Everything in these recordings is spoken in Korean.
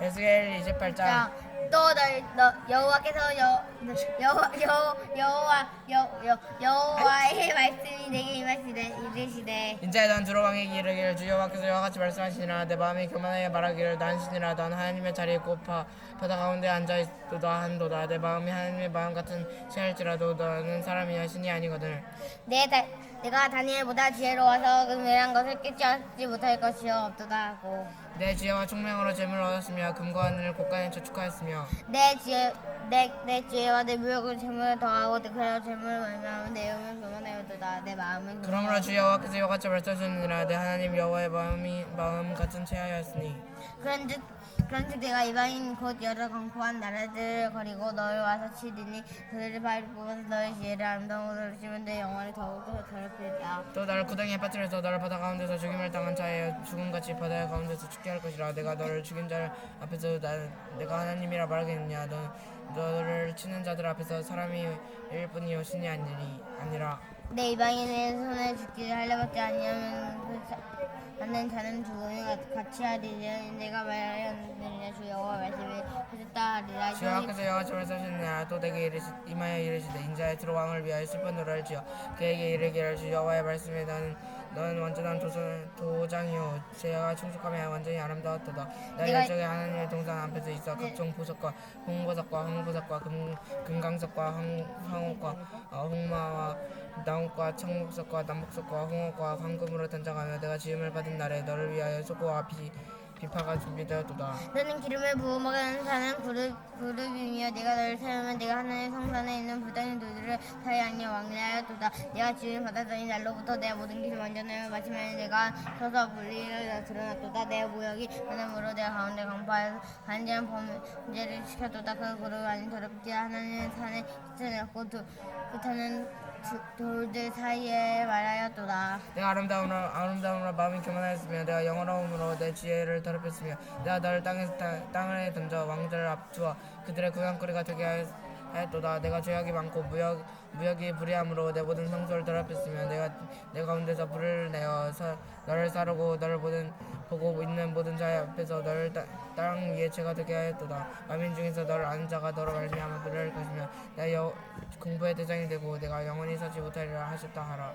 에스겔 28장. 자, 또너 여호와께서 여 여호와 여 여호와 여여 여호와의 말씀이 내게 임하시되 이르시되 인자에 난 두로 왕에게 이르기를 주 여호와께서 이와 같이 말씀하시니라. 내 마음이 교만하여 말하기를 난 신이라. 난 하나님의 자리에 곱하 바다 가운데 앉아있도다 한도다. 내 마음이 하나님의 마음 같은 시할지라도 너는 사람이야 신이 아니거든. 내 다, 내가 다니엘보다 지혜로워서 은밀한 것을 깨닫지 못할 것이 없도다 하고 내 지혜와 총명으로 재물을 얻었으며 금과 하늘을 곳간에 저축하였으며 내 지혜 내, 내 지혜와 내 무역을 재물을 더하고 그래야 재물을 말미암아 내 영을 교만하였도다. 내 마음은 그러므로 주 여호와 께서 이와 같이 말씀하셨느니라. 내 하나님 여호와의 마음이 마음 같은 체하였으니. 그런즉 그런즉 내가 이방인 곧 여러 강포한 나라들을 거리고 너를 와서 치리니 그들을 발을 뽑아서 너의 지혜를 아름다움으로 주시면 내 영혼을 더욱더 더럽히리라. 또 나를 구덩이에 빠뜨려서 너를 바다 가운데서 죽임을 당한 자의 죽음같이 바다 가운데서 죽게 할 것이라 내가 너를 죽인 자를 앞에서 나, 내가 하나님이라 말하겠느냐? 너, 너를 치는 자들 앞에서 사람이 일 뿐이요 신이 아니리 아니라 내 이방인의 손에 죽기를 하려밖에 아니하면 그 자, 받는 자는 죽음이 같- 같이 하리라. 내가 말하였느니라. 주 여호와 말씀을 하셨다 하리라. 주 여호와께서 여호와처 말씀하셨느냐 또 내게 이르시, 임하여 이르시되 인자의 들어 왕을 위하여 슬픈 노래를 지어 그에게 이르기를 주 여호와의 말씀에 나는 너는 완전한 도전, 도장이요. 제가 충족하며 완전히 아름다웠도다. 내가- 이쪽에 하나님의 동산 앞에서 있어 각종 보석과 홍보석과 황보석과 금, 금강석과 황, 황옥과 어, 홍마와 나무과 청목석과 남북석과 홍옥과 황금으로 단장하며 내가 지음을 받은 날에 너를 위하여 소고와 비, 비파가 준비되었도다 너는 기름을 부어 먹는 자는 그룹, 그룹이며 내가 너를 세우면 내가 하나님의 성산에 있는 불단의 돌들을 사이 아니여 왕래하였도다 내가 지음을 받았더니 날로부터 내 모든 길을 완전하여 마침에 내가 서서 분리를 드러났도다. 내 모욕이 하나님으로 내가 가운데 강파하여서 반지한 범죄를 시켰도다. 그 그룹 아닌 더럽지 하나님의 산에 시쳐내었고 그타는 돌들 사이에 말하였도다. 내가 아름다움으로 아름다움으로 마음이 교만하였으며 내가 영어로움으로 내 지혜를 더럽혔으며 내가 너를 땅에서 땅- 땅에 던져 왕들을 앞두어 그들의 구경거리가 되게 하였- 하였도다. 내가 죄악이 많고 무역 무역이 불의함으로 내 모든 성소를 더럽혔으며 내가 내 가운데서 불을 내어 서, 너를 사르고 너를 보는 보고 있는 모든 자 앞에서 너를 따, 땅 위에 죄가 되게 하였도다. 만민 중에서 너를 아는 자가 너로 말미암아 노래할 것이며 내가 여, 공부의 대장이 되고 내가 영원히 서지 못하리라 하셨다 하라.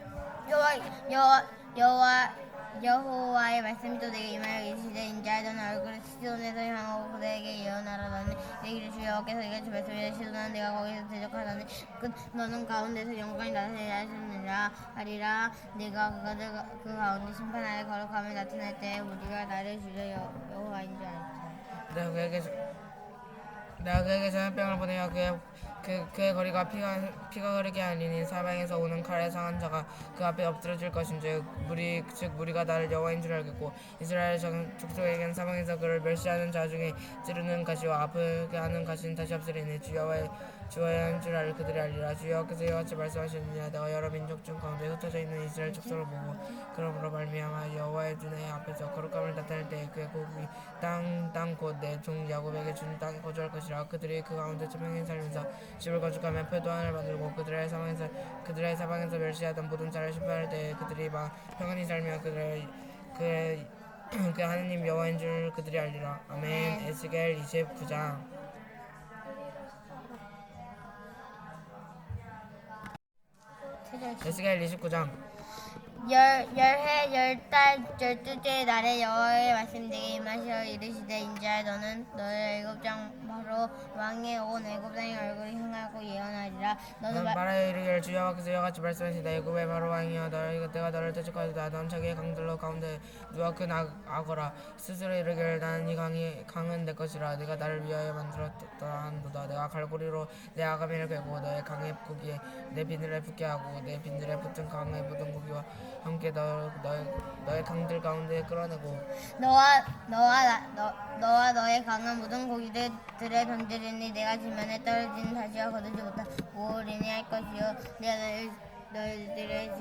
여호와 여호와 여호와 여호와의 말씀이 또 내게 임하여 인자야 너는 얼굴을 시돈에서 향하고 그대에게 예언하라. 너는 내기를 주 여호와께서 이같이 말씀해 시돈은 내가 거기서 대적하다니 그 너는 가운데서 영광이 하셨느니라 하리라. 내가 그가들 그 가운데 심판하여 거룩함을 나타낼 때 우리 가 나를 주려 여- 여호와인 줄 알지 내가 그에게 내가 그에게 전염병을 보내어 그의 그, 그의 거리가 피가 피가 흐르게 하리니 사방에서 오는 칼에 상한 자가 그 앞에 엎드려 질 것인즉 무리 즉 무리가 나를 여호와인 줄 알겠고 이스라엘 정- 족속에겐 사방에서 그를 멸시하는 자 중에 찌르는 가시와 아프게 하는 가시는 다시 없으리니 주 여호와의 주어야 한줄 알 그들이 알리라 주 여호와께서 이와 같이 말씀하시느냐? 내가 여러 민족 중 가운데 흩어져 있는 이스라엘 족속을 보고 그러므로 말미암아 여호와의 눈의 앞에서 거룩함을 나타낼 때 그의 고국이 땅땅 곧 내 종 야곱에게 준 땅에 거주할 것이라. 그들이 그 가운데 천명히 살면서 집을 건축하며 표도안을 만들고 그들의 사방에서 그들의 사방에서 멸시하던 모든 자를 심판할 때 그들이 막 평안히 살며 그들의 그의 그 하느님 여호와인 줄 그들이 알리라. 아멘. 에스겔 29장 에스겔 29장? 열 열해 열달 열둘째 날에 여호와의 말씀 내게 임하시어 이르시되 인자야 너는 너의 일곱 장 으로 왕의 온 일곱 땅의 얼굴을 향하고 예언하리라. 너는 넌말 말하여 이르기를 주 여호와께서 이와 같이 말씀하시다 애굽의 바로 왕이여 너희 내가 너를 대적하리다. 넌 자기의 강들로 가운데 누워 큰 악- 악어라. 스스로 이르기를 나는 이 강이 강은 내 것이라. 내가 나를 위하여 만들었다 한도다. 내가 갈고리로 내 아가미를 괴고 너의 강의 고기에 내 비늘을 붙게 하고 내 비늘에 붙은 강의 모든 고기와 함께 너, 너의, 너의 강들 가운데 끌어내고 너와 너와 나, 너 너와 너의 강한 모든 고기들 들에 던지리니 내가 지면에 떨어진 다시와 거두지 못한 오리니 할 것이요. 내가 너를 너희들의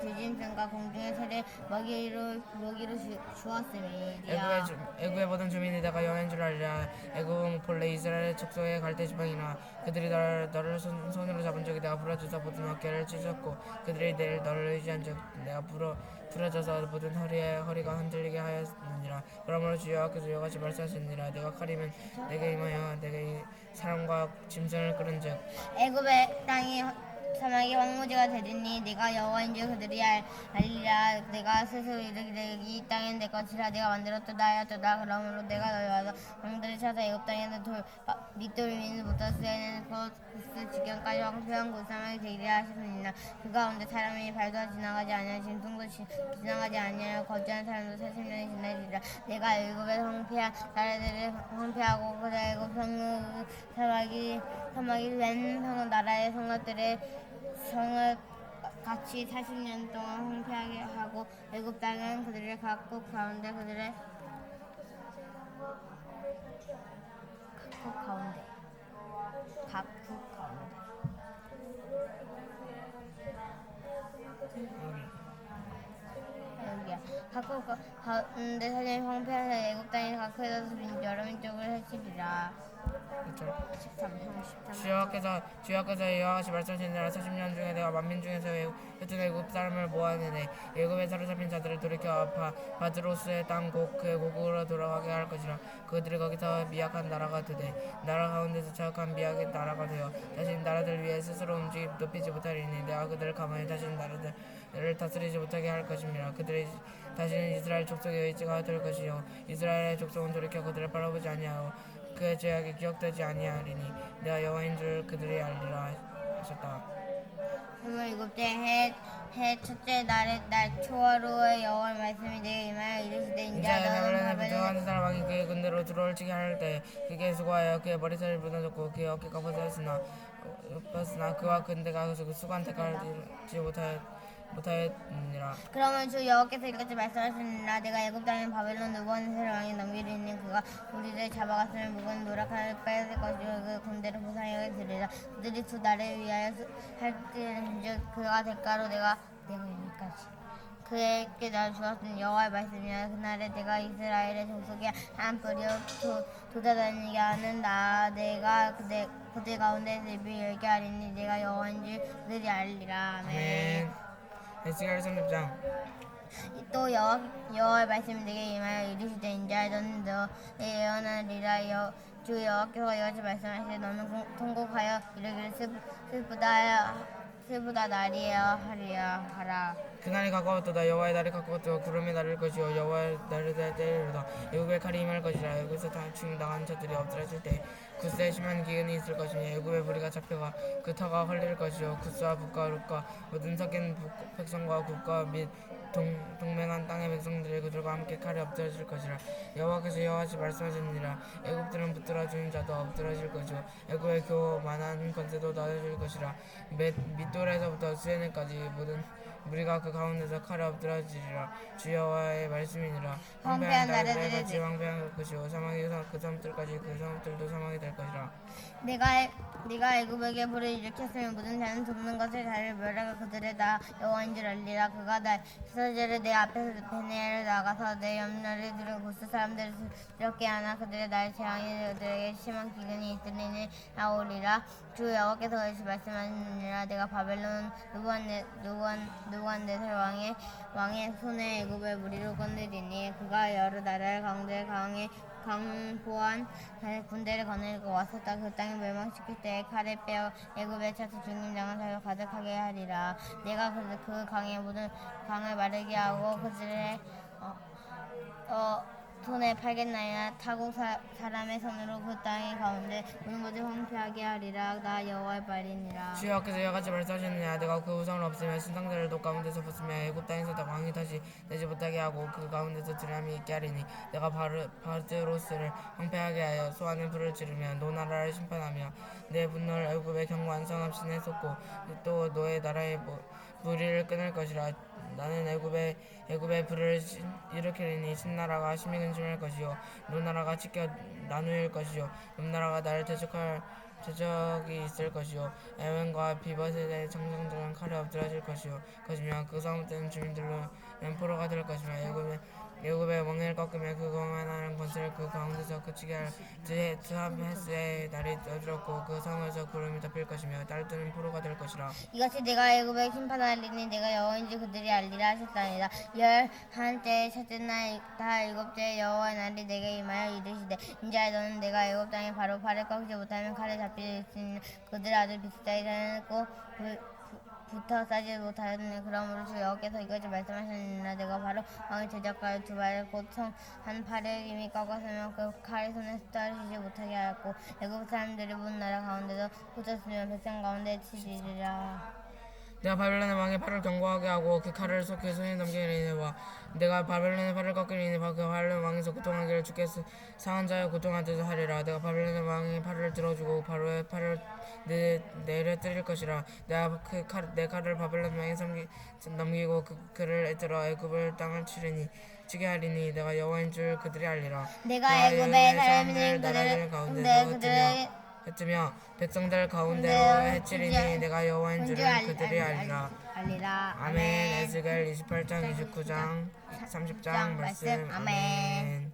뒤짐승과 공중의 새를 먹이로 먹이로 주, 주었음이니라 애굽의 주- 애굽의 모든 주민이 내가 여호와인 줄 알리라. 애굽은 본래 이스라엘 족속의 갈대 지방이나 그들이 너를, 너를 손, 손으로 잡은 적이 내가 부러져서 모든 어깨를 찢었고 그들이 내일 너를 의지한 적 내가 부러 부러져서 모든 허리에 허리가 흔들리게 하였느니라. 그러므로 주여 께서 이와 같이 말씀하시니라. 내가 칼이면 내게 임하여 내게 이 사람과 짐승을 끌은즉. 애굽의 땅이 사막이 황무지가 되리니 내가 여호와인 줄 그들이 알, 알리라. 내가 스스로 이르기를 이 땅은 내 것이라. 내가 만들었도다 하였도다. 그러므로 내가 너희 와서 왕들을 찾아 애굽 땅에서 돌 바- 밑돌 위는 못할 수에는 그것을 지경까지 황폐한 곳 사막이 되리라 하셨느니라. 그 가운데 사람이 발도 지나가지 아니하여 짐승도 지, 지나가지 아니하여 거주한 사람도 40년이 지나리라. 내가 애굽의 황폐한 나라들을 황폐하고 그 애굽 성읍 사막이 사막이 된 성- 나라의 성읍들의 성을 같이 40년 동안 황폐하게 하고 애굽 땅은 그들의 각국 가운데 그들의 각국 가운데 각국 가운데 여기야 각국 가- 가운데 사람이 황폐하여 애굽 땅이 각국에서 여러 민족을 해치리라. 13, 13. 주여께서 주여께서 이와 같이 말씀하시니라 40년 중에 내가 만민 중에서 흩은 애굽 사람을 모아내네. 애굽에 사로잡힌 자들을 돌이켜 바, 바드로스의 땅 곡 그의 고국으로 돌아가게 할 것이라. 그들이 거기서 미약한 나라가 되되 나라 가운데서 자욱한 미약한 나라가 되어 다시 나라들 위해 스스로 움직이 높이지 못하리니 내가 그들을 가만히 다시 나라들을 다스리지 못하게 할 것입니다. 그들이 다시는 이스라엘 족속의 의지가 될 것이요. 이스라엘의 족속은 돌이켜 그들을 바라보지 아니하고 그의 죄악이 기억되지 아니하리니 내가 여호와인 줄 그들이 알리라 하셨다. 스물일곱째 해, 해 첫째 날의 날 초하루의 여호와의 말씀이 내게 임하여 이르시되 인자 너는 바벨론 부정한 사람이 그의 군대로 들어올지게 할때 그게 수고하여 그의 머리살이 무너졌고 그의 어깨가 벗어졌으나 벗으나 그와 군대가 그 수관 대가지 못하였 못하였느니라. 그러면 주 여호와께서 이같이 말씀하시니라 내가 애굽 땅에 바벨론 누번세를 왕이 넘기리니 그가 우리를 잡아갔으면 묵은 노랗게 빨실 것이요 그 군대를 부상하게 되리라 그들이 두 나를 위하여 할지은즉 그가 대가로 내가 내가 여기까지 그에게 나 주었던 여호와의 말씀이야 그날에 내가 이스라엘의 족속에 한 뿌리로 도, 도다다니게 하는 나 내가 그대 그들 가운데서 입을 열게 하리니 내가 여호와인 줄 그들이 알리라 아멘. 아멘. 에스겔 3장 또 여호와 여호와의 말씀이 내게 임하여 이르시되 너의 예언하리라 여, 주 여호와께서 이같이 말씀하시되 너는 공- 통곡하여 이르기를 슬, 슬프다 슬프다 나리야 하리야 하라. 그날이 가까웠도다. 여호와의 날이 가까웠다. 구름이 나를 것이요. 여호와의 날을 때리로다. 애굽의 칼이 임할 것이라. 애굽에서 다충 당한 자들이 엎드려질 때 구스에 심한 기근이 있을 것이니 애굽의 무리가 잡혀가 그 터가 헐릴 것이요. 구스와 북과 룻과 모든 섞인 북- 백성과 국가 및 동, 동맹 한 땅의 백성들이 그들과 함께 칼에 엎드러질 것이라. 여호와께서 여호와같이 말씀하시니라 애굽들은 붙들어 주는 자도 엎드러질 것이요. 애굽의 교만한 권세도 낮아질 것이라. 맷, 밑돌에서부터 수에네까지 모든 우리가 그 가운데서 칼에 엎드러지리라. 주 여호와의 말씀이니라. 황폐한 나라들의 같이 황폐한 것이요 사막이 그 사람들까지 그 사람들도 사막이 될 것이라. 내가 애- 네가 애굽에게 불을 일으켰으면 모든 자는 돕는 것을 다를 멸하가 그들의 다 여호와인 줄 알리라. 그가 나 이스라엘을 내 앞에서 베네를 나가서 내 염려를 들은 구스 사람들을 이렇게 하나 그들의 날 재앙이 그들에게 심한 기근이 있으리니 나오리라. 주 여호와께서 다시 말씀하시니라. 내가 바벨론 누구한네 누구한 누 구한네살 왕의 왕의 손에 애굽의 무리로 건드리니 그가 여러 나라를 가운데 강에 강포한 군대를 거느리고 왔었다. 그 땅을 멸망시킬 때 칼에 빼어 애굽에 차서 중림장을 사여 가득하게 하리라. 내가 그, 그 강의 모든 강을 마르게 하고 그들의 어, 어, 손에 팔겠나이나 타국 사, 사람의 손으로 그 땅의 가운데 모든 것을 황폐하게 하리라. 나 여호와의 말이니라. 주여께서 여같이 말씀하셨느냐 내가 그 우상을 없으며 신상들을 독 가운데서 벗으며 애굽 땅에서 다 왕이 다시 되지 못하게 하고 그 가운데서 드람이 있게 하리니 내가 바르, 바드로스를 황폐하게 하여 소환의 불을 지르며 노나라를 심판하며 내 분노를 애굽의 경고한 성 없이 내쏟고 또 너의 나라의 뭐, 무리를 끊을 것이라. 나는 애굽의 애굽의 불을 시- 일으키리니 신나라가 심히 근심할 것이요. 노나라가 찢겨 나누일 것이요. 음나라가 나를 대적할 저적이 있을 것이요. 에웬과 비버셋의 청정들은 칼에 엎드러질 것이요. 것이며 그 성을 뜨는 주민들로 램포로가 될 것이며 애굽의 애굽의 왕을 꺾으며 그 거만하는 권세를 그 가운데서 그치게 할 드- 드하메스의 날이 어지럽고 그 성에서 구름이 덮일 것이며 딸뜨는 포로가 될 것이라. 이같이 내가 애굽에 심판하리니 내가 여호와인지 그들이 알리라 하셨다니라. 열한 때의 첫째 날다 일곱째 여호와의 날이 내게 임하여 이르시되 인자야 너는 내가 애굽 땅에 바로 팔을 꺾지 못하면 칼에 잡힐 수 있는 그들 아들 비슷하게 살고 붙어 싸지 못하였네 그러므로 주 여호께서 이것을 말씀하셨느니라. 내가 바로 왕의 제작가의 두 발을 곧성 한 팔을 이미 꺾었으며 그 칼이 손에서 떨어지지 못하게 하였고 애굽 사람들이 문 나라 가운데서 붙었으며 백성 가운데 치리라 내가 바벨론의 왕의 팔을 경고하게 하고 그 칼을 속에 손에 넘기리니 와 내가 바벨론의 팔을 꺾이리니 그 바벨론 왕에서 고통하기를 주께서 상한 자여 고통하듯 하리라. 내가 바벨론의 왕의 팔을 들어주고 바로의 팔을 내, 내려뜨릴 것이라. 내가 그 칼, 내 칼을 바벨론 왕에 섬기, 넘기고 그, 그를 들어 애굽을 땅을 치리니 치게 하리니 내가 여호와인 줄 그들이 알리라. 내가 애굽의 사람들 그들 흩으며 그들의 흩으며 백성들 가운데로 해치리니 내가 여호와인 줄 줄을 알- 그들이 알- 알리라 아멘. 에스겔 28장 29장 30장 말씀. 아멘.